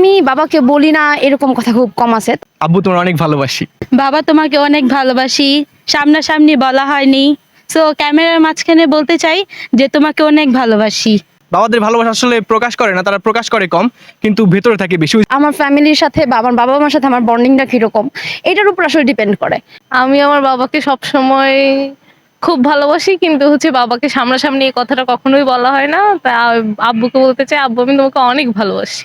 আমি বাবাকে বলি না এরকম কথা খুব কম আছে। আব্বু তোমার অনেক ভালোবাসি। বাবা তোমাকে অনেক ভালোবাসি। সামনাসামনি বলা হয়নি। সো ক্যামেরার মাঝখানে বলতে চাই যে তোমাকে অনেক ভালোবাসি। বাবাদের ভালোবাসা আসলে প্রকাশ করে না তারা প্রকাশ করে কম কিন্তু ভেতরে থাকে বেশি। আমার ফ্যামিলির সাথে বা আমার বাবা মার সাথে আমার বন্ডিংটা কীরকম এটার উপর আসলে ডিপেন্ড করে। আমি আমার বাবাকে সব সময় খুব ভালোবাসি কিন্তু হচ্ছে বাবাকে সামনাসামনি এই কথাটা কখনোই বলা হয় না। তা আব্বুকে বলতে চাই আব্বু আমি তোমাকে অনেক ভালোবাসি।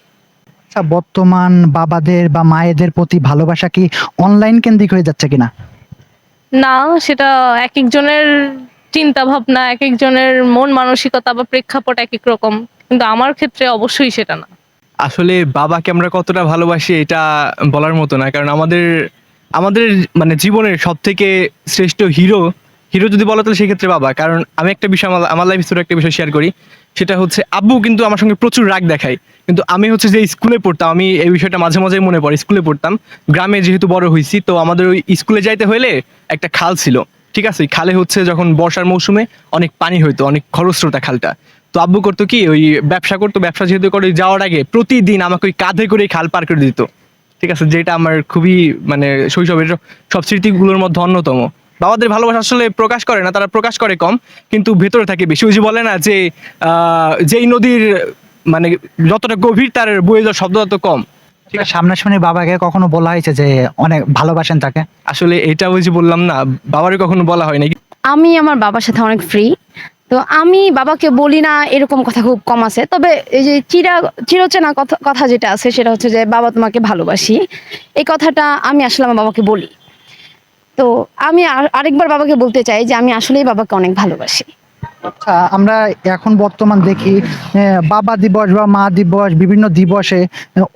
আচ্ছা বর্তমান বাবাদের বা মায়েদের প্রতি ভালোবাসা কি অনলাইন কেন্দ্রিক হয়ে যাচ্ছে কিনা? না সেটা এক একজনের চিন্তা ভাবনা এক একজনের মন মানসিকতা বা প্রেক্ষাপট এক এক রকম। কিন্তু আমার ক্ষেত্রে অবশ্যই সেটা না। আসলে বাবাকে আমরা কতটা ভালোবাসি এটা বলার মতো না কারণ আমাদের আমাদের মানে জীবনের সব থেকে শ্রেষ্ঠ হিরো হিরো যদি বলো, তাহলে সেক্ষেত্রে বাবা। কারণ আমি একটা বিষয়, আমার আমার লাইফ স্টোরি একটা বিষয় শেয়ার করি। সেটা হচ্ছে, আব্বু কিন্তু আমার সঙ্গে প্রচুর রাগ দেখায়। কিন্তু আমি হচ্ছে যে স্কুলে পড়তাম, আমি এই বিষয়টা মাঝে মাঝে মনে পড়ে, স্কুলে পড়তাম। গ্রামে যেহেতু বড় হয়েছি তো আমাদের ওই স্কুলে যাইতে হলে একটা খাল ছিল। ঠিক আছে খালে হচ্ছে যখন বর্ষার মৌসুমে অনেক পানি হইতো, অনেক খরস্রোতা খালটা। তো আব্বু করতো কি, ওই ব্যবসা করতো, ব্যবসা যেহেতু করে, যাওয়ার আগে প্রতিদিন আমাকে ওই কাঁধে করে খাল পার করে দিত। ঠিক আছে, যেটা আমার খুবই মানে শৈশবের সব স্মৃতিগুলোর মধ্যে অন্যতম। বাবাদের ভালোবাসা আসলে প্রকাশ করে না তারা প্রকাশ করে কম কিন্তু ভেতরে থাকে বেশি। ওই যে বলে না যে আহ, যেই নদীর মানে যতটা গভীর তার বয়ে যাওয়ার শব্দ তত কম। ঠিক আছে? সামনাসামনি বাবাকে কখনো বলা হয়েছে যে অনেক ভালোবাসেন তাকে? আসলে এটা ওই যে বললাম না বাবারে কখনো বলা হয় না আমি আমার বাবার সাথে অনেক ফ্রি তো আমি বাবাকে বলি না এরকম কথা খুব কম আছে। তবে এই যে চিরা চিরচেনা কথা কথা যেটা আছে সেটা হচ্ছে যে বাবা তোমাকে ভালোবাসি। এই কথাটা আমি আসলে আমার বাবাকে বলি। তো আমি আর- আরেকবার বাবাকে বলতে চাই যে আমি আসলেই বাবাকে অনেক ভালোবাসি। আচ্ছা আমরা এখন বর্তমান দেখি বাবা দিবস বা মা দিবস বিভিন্ন দিবসে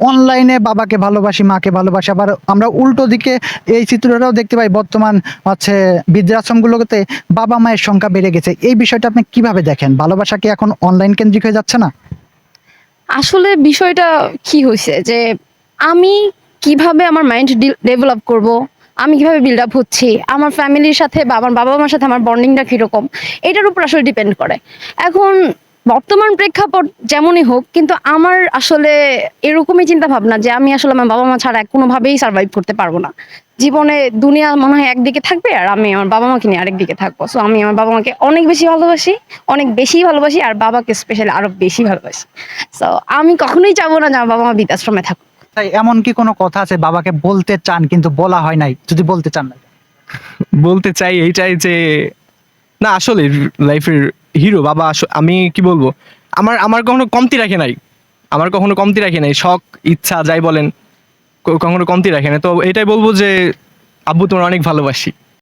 অনলাইনে বাবাকে ভালোবাসি মাকে ভালোবাসি। আবার আমরা উল্টো দিকে এই চিত্রটাও দেখতে পাই বর্তমান হচ্ছে বৃদ্ধাশ্রমগুলোতে বাবা মায়ের সংখ্যা বেড়ে গেছে। এই বিষয়টা আপনি কীভাবে দেখেন? ভালোবাসা কি এখন অনলাইন কেন্দ্রিক হয়ে যাচ্ছে না? আসলে বিষয়টা কি হয়েছে যে আমি কীভাবে আমার মাইন্ড ডেভেলপ করব? আমি কীভাবে বিল্ড আপ হচ্ছি? আমার ফ্যামিলির সাথে বা আমার বাবা মার সাথে আমার বন্ডিংটা কীরকম? এটার উপর আসলে ডিপেন্ড করে। এখন বর্তমান প্রেক্ষাপট যেমনই হোক, কিন্তু আমার আসলে এরকমই চিন্তা ভাবনা যে আমি আসলে আমার বাবা মা ছাড়া কোনোভাবেই সার্ভাইভ করতে পারব না। জীবনে দুনিয়া মনে হয় একদিকে থাকবে আর আমি আমার বাবা মাকে নিয়ে আরেকদিকে থাকব। সো আমি আমার বাবা মাকে অনেক বেশি ভালোবাসি, অনেক বেশি ভালোবাসি আর বাবাকে স্পেশালি আরও বেশি ভালোবাসি। সো আমি কখনোই চাবো না যে আমার বাবা মা বৃদ্ধাশ্রমে তাই এমন কি কোনো কথা আছে? বাবাকে বলতে চান, কিন্তু বলা হয় নাই। যদি বলতে চান না। বলতে চাই এইটাই যে, না, আসলে লাইফের হিরো, বাবা আমি কি বলব? আমার আমার কখনো কমতি রাখে নাই। আমার কখনো কমতি রাখে নাই। শখ, ইচ্ছা, যাই বলেন কখনো কমতি রাখে নাই। তো এটাই বলব যে, আব্বু, তোমার অনেক ভালোবাসি।